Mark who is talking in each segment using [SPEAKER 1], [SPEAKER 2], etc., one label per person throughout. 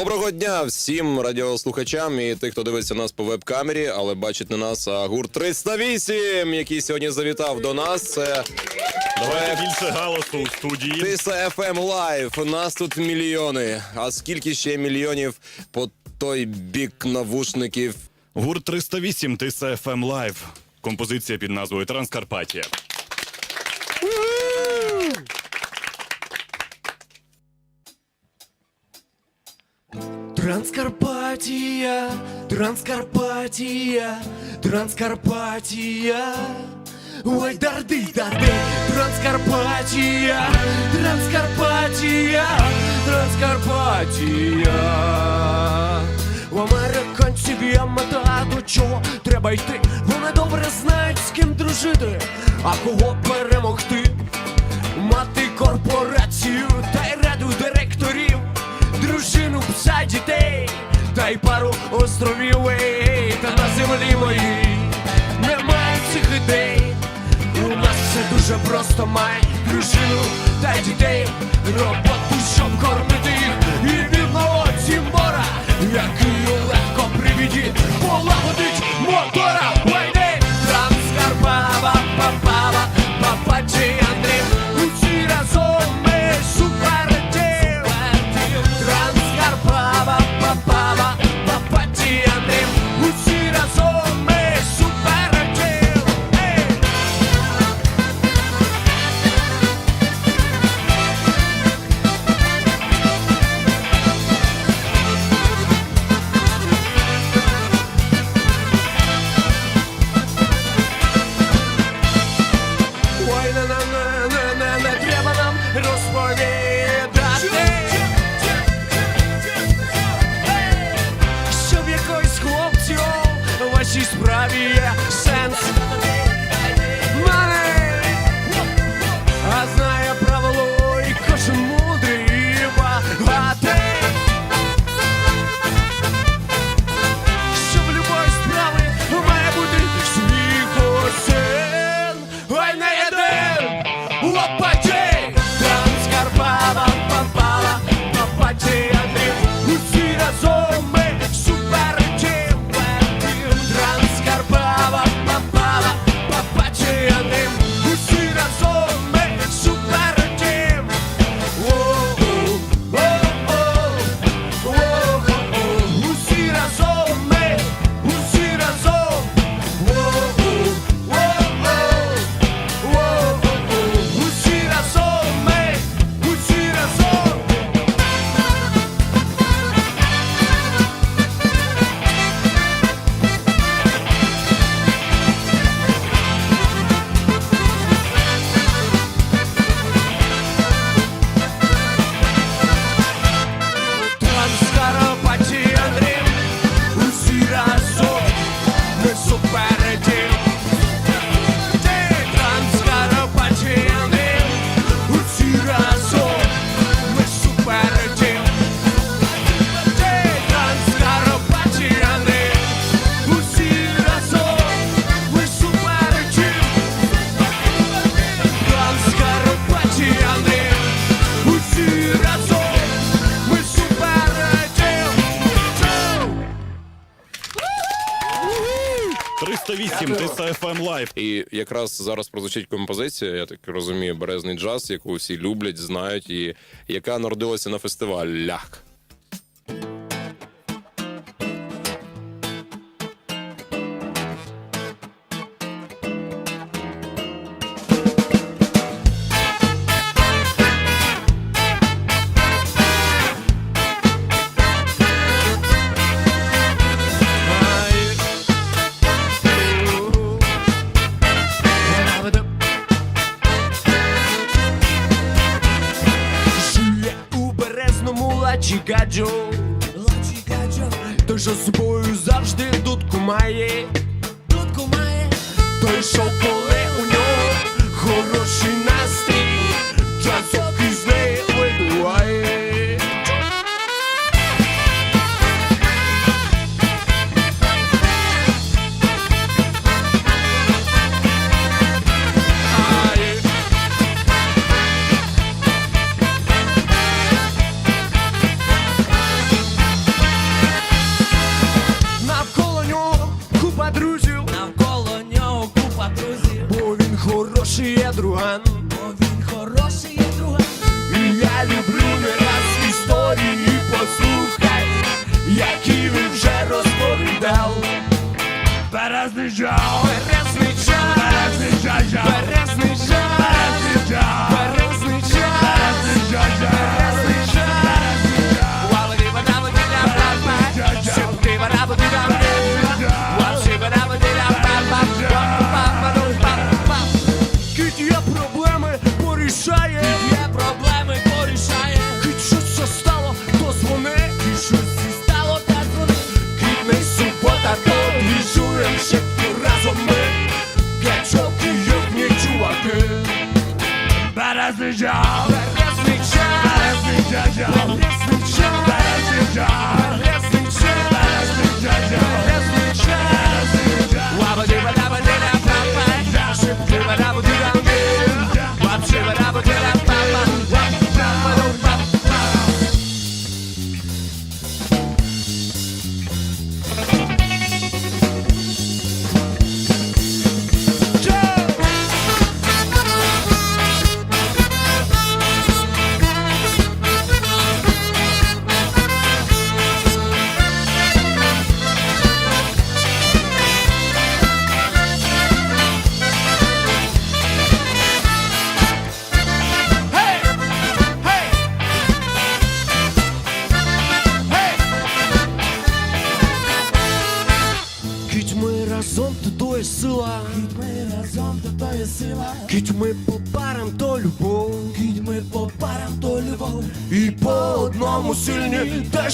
[SPEAKER 1] Доброго дня всім радіослухачам і тих, хто дивиться нас по веб-камері, але бачить не нас, а гурт 308, який сьогодні завітав до нас. Це
[SPEAKER 2] Давайте більше галасу у студії.
[SPEAKER 1] Тиса FM Live. Нас тут мільйони. А скільки ще мільйонів по той бік навушників?
[SPEAKER 2] Гурт 308 Тиса FM Live. Композиція під назвою Транскарпатія.
[SPEAKER 3] Транскарпатія, Транскарпатія, Транскарпатія. Ой, дарди, дарди, Транскарпатія, Транскарпатія, Транскарпатія. У американців є мета, до чого треба йти. Вони добре знають, з ким дружити, а кого перемогти. Мати корпорацію та й раду директорів, дружину пса дітей, та й пару островів, та на землі моїй немає цих ідей. У нас все дуже просто май дружину та дітей, роботу, щоб кормити їх, і бідного цімбора, який легко привіді, полагодить мотора. Ой, не,
[SPEAKER 2] 308 Тиса FM Live.
[SPEAKER 1] І якраз зараз прозвучить композиція, я так розумію, березний джаз, яку всі люблять, знають, і яка народилася на фестивалях.
[SPEAKER 3] Гаджо. Той, що з собою завжди дудку має. Дудку має. Той, що коли у нього хороший Березний час, березний час, березний час, березний час, березний час, березний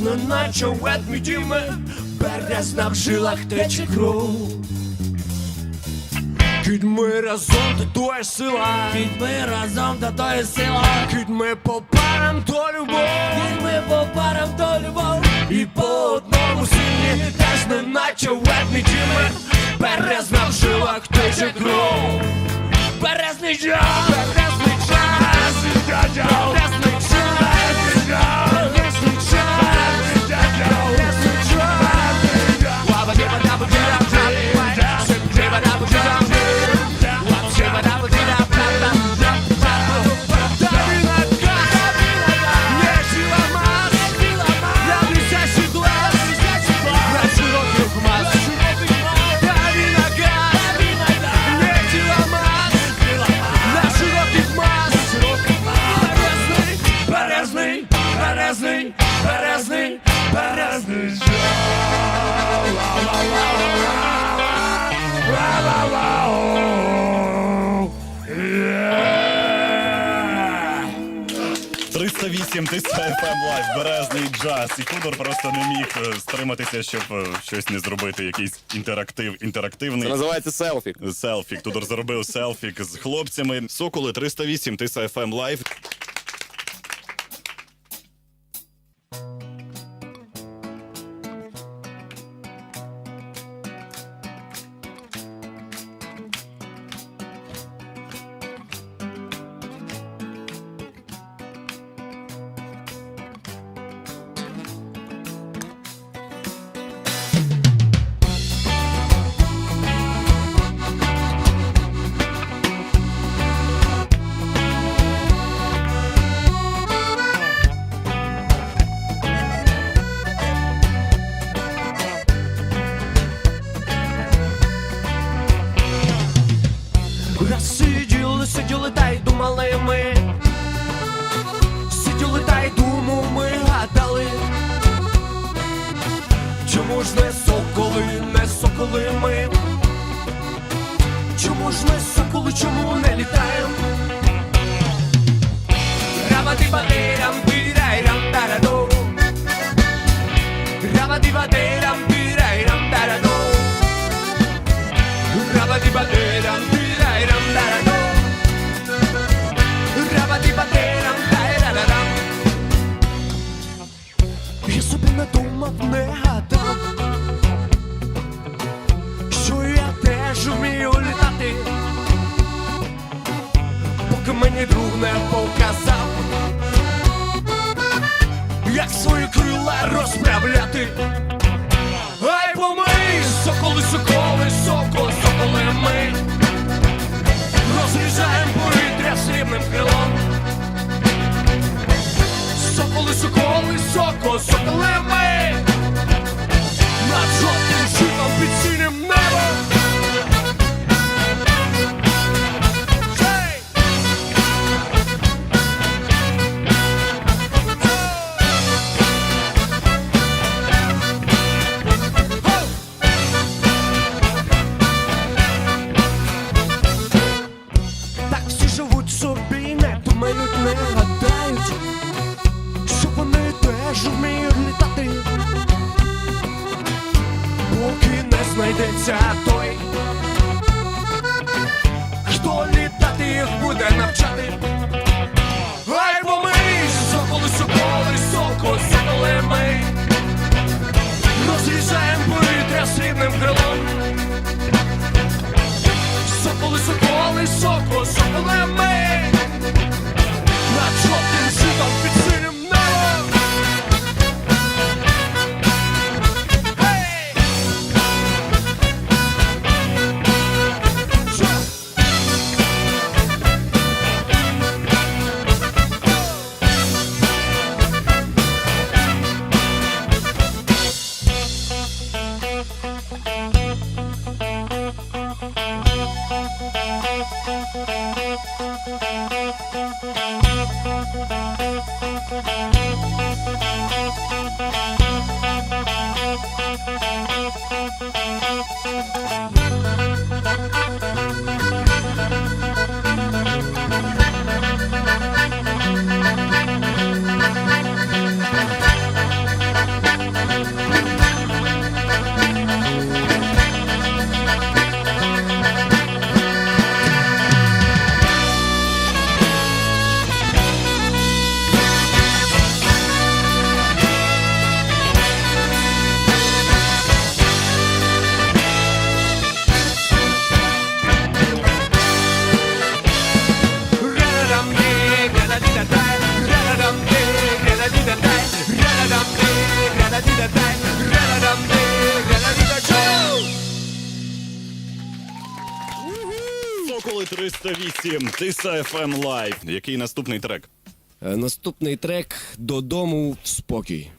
[SPEAKER 3] не наче ведмеді ми. Березна в жилах тече кров. Кіть ми разом то то є сила. Кіть ми разом то то є сила. Кіть ми по парам то любов. Кіть ми по парам то любов. І по одному сильні, теж не наче ведмеді ми. Березна в жилах тече кров. Березний час,
[SPEAKER 2] 308 тисяч це FM Live, березний джаз. І тудор просто не міг е, стриматися, щоб е, щось не зробити, якийсь інтерактив,
[SPEAKER 1] Це
[SPEAKER 2] інтерактивний.
[SPEAKER 1] називається селфік.
[SPEAKER 2] Селфік. Тудор зробив селфік з хлопцями. Соколи 308, Тиса FM Live.
[SPEAKER 3] Не показав, як свої крила розправляти. Ай, помий, соколи, соколи, соколи, соколи ми. Розрізаємо повітря срібним крилом. Соколи, соколи, соко, соколи ми думають, не гадають, що вони теж вміють літати, поки не знайдеться той, хто літати їх буде навчати. Гаймо ми, зоколи соколи, соко, заколи ми, розрізаємо повітря срібним крилом. Соколи, соколи ми. dropped in
[SPEAKER 2] zero. 308, Тиса FM Live. Який наступний трек?
[SPEAKER 3] Е, Наступний трек додому в спокій.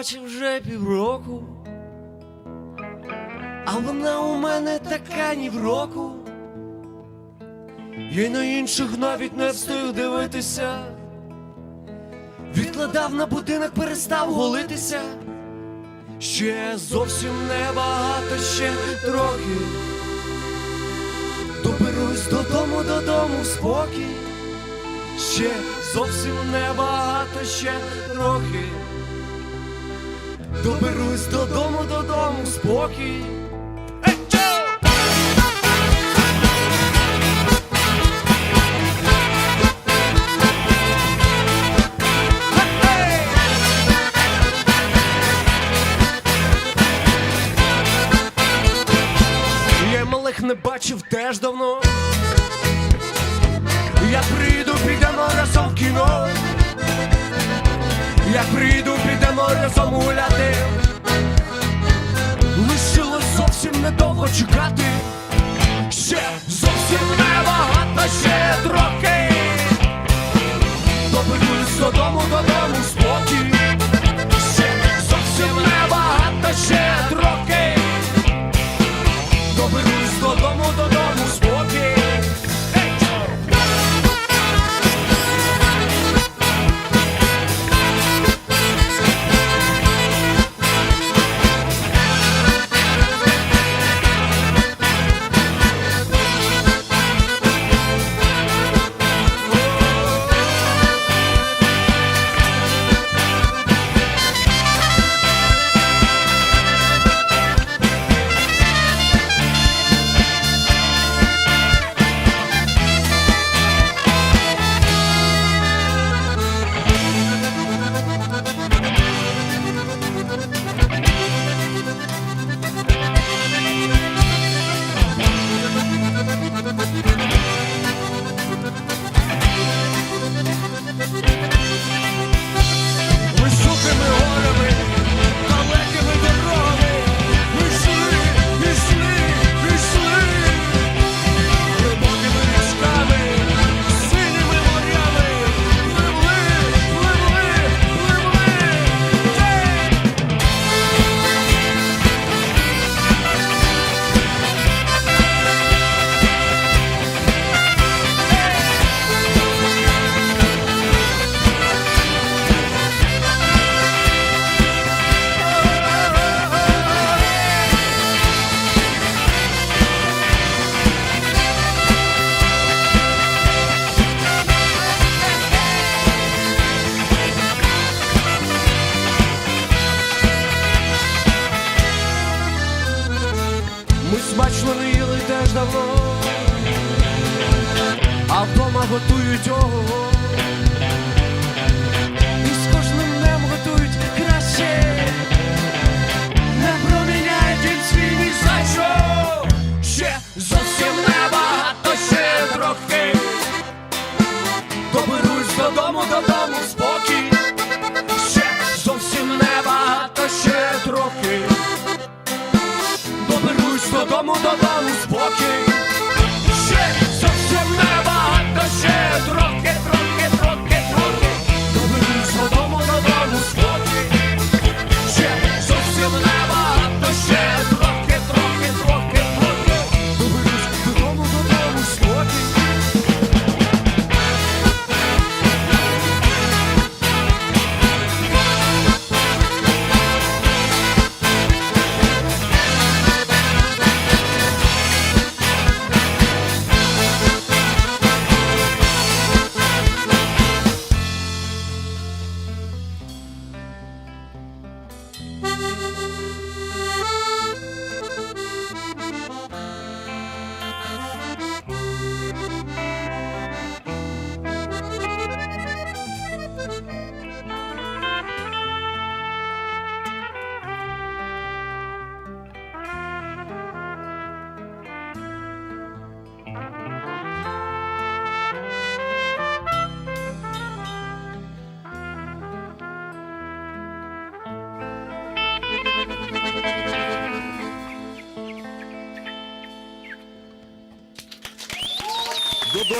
[SPEAKER 3] Бачив вже півроку. А вона у мене така ні в року. Я й на інших навіть не встиг дивитися. Відкладав на будинок, перестав голитися. Ще зовсім небагато, ще трохи. Доберусь додому, додому в спокій. Ще зовсім небагато, ще трохи. Доберусь додому, додому спокій. Малих не бачив теж давно. Разом гуляти. Лишилось зовсім недовго чекати.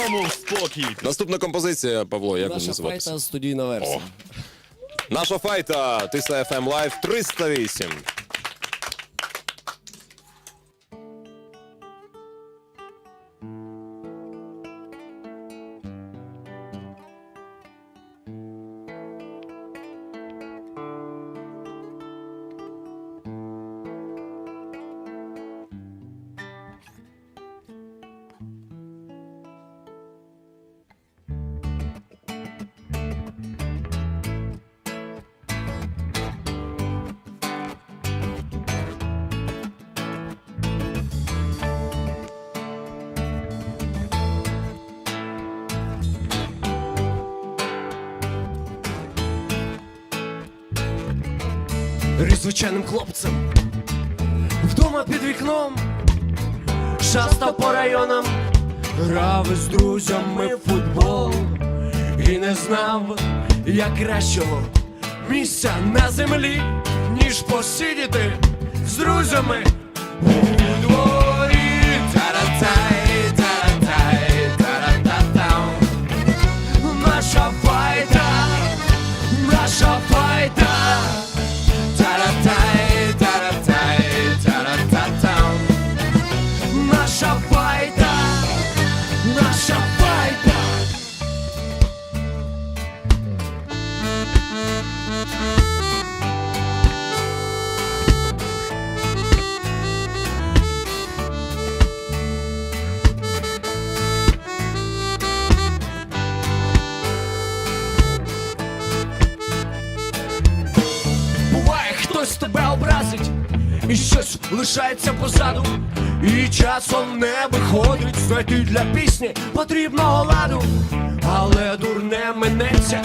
[SPEAKER 3] Додому в спокій.
[SPEAKER 1] Наступна композиція, Павло, як вона
[SPEAKER 3] Наша
[SPEAKER 1] називається?
[SPEAKER 3] файта студійна версія.
[SPEAKER 1] Наша файта, Тиса FM Live 308.
[SPEAKER 3] Звичайним хлопцем. Вдома під вікном Шастав по районам. Грав із друзями в футбол І не знав, як кращого місця на землі, ніж посидіти з друзями у дворі. Таратай, позаду, і часом не виходить знайти для пісні потрібного ладу, але дурне минеться,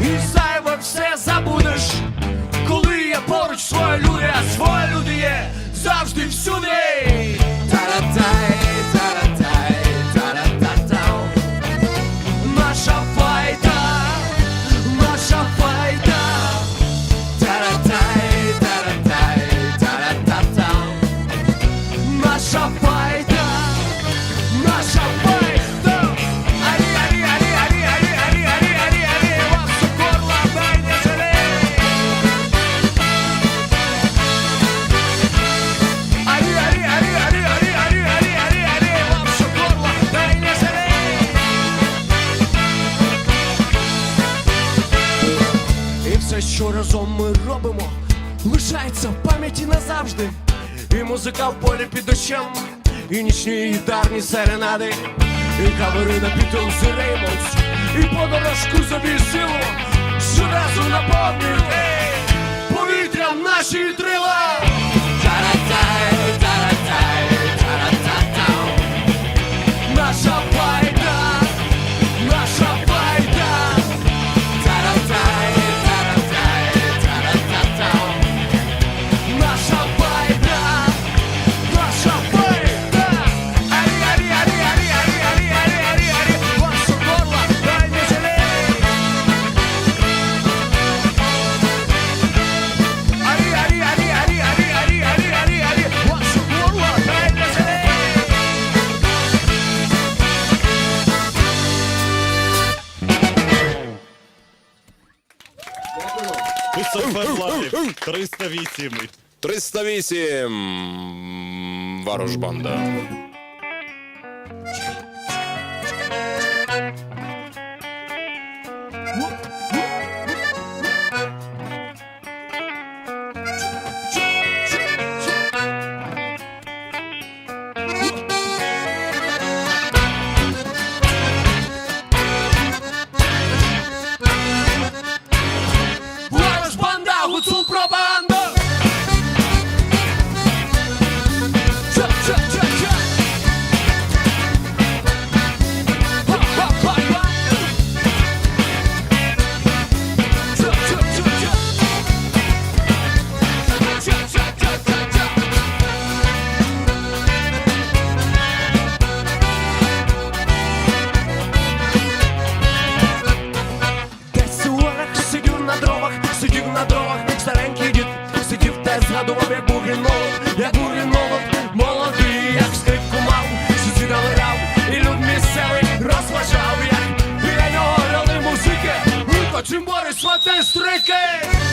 [SPEAKER 3] і зайве все забудеш. Коли є поруч своє люди, а своє люди є завжди всюди. Під і нічні гітарні серенади, і кавери на Beatles і Реймонс, і подорожку собі силу, щоразу наповнюють ей, повітрям наші трила.
[SPEAKER 2] 308.
[SPEAKER 3] 308. Ворожбанда.
[SPEAKER 4] Okay.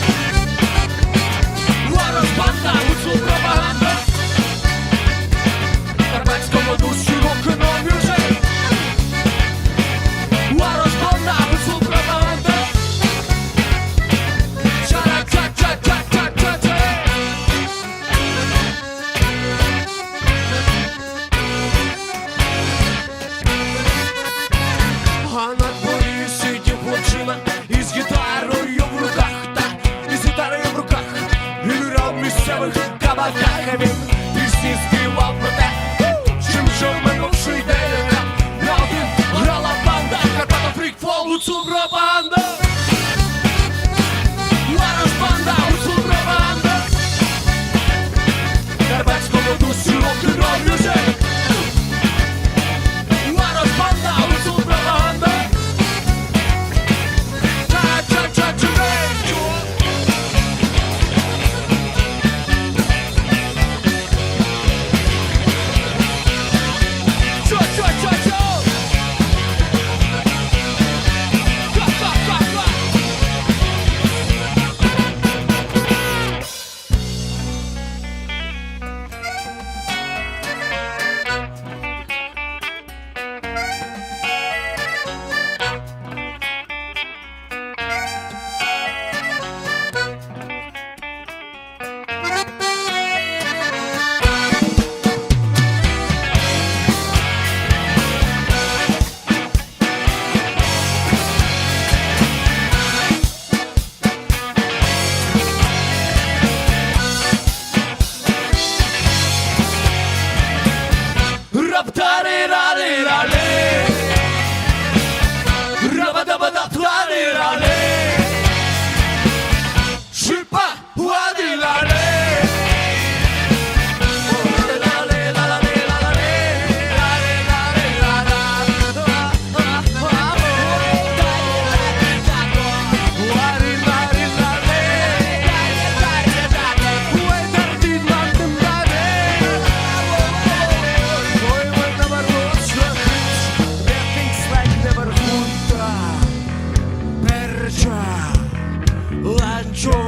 [SPEAKER 4] control.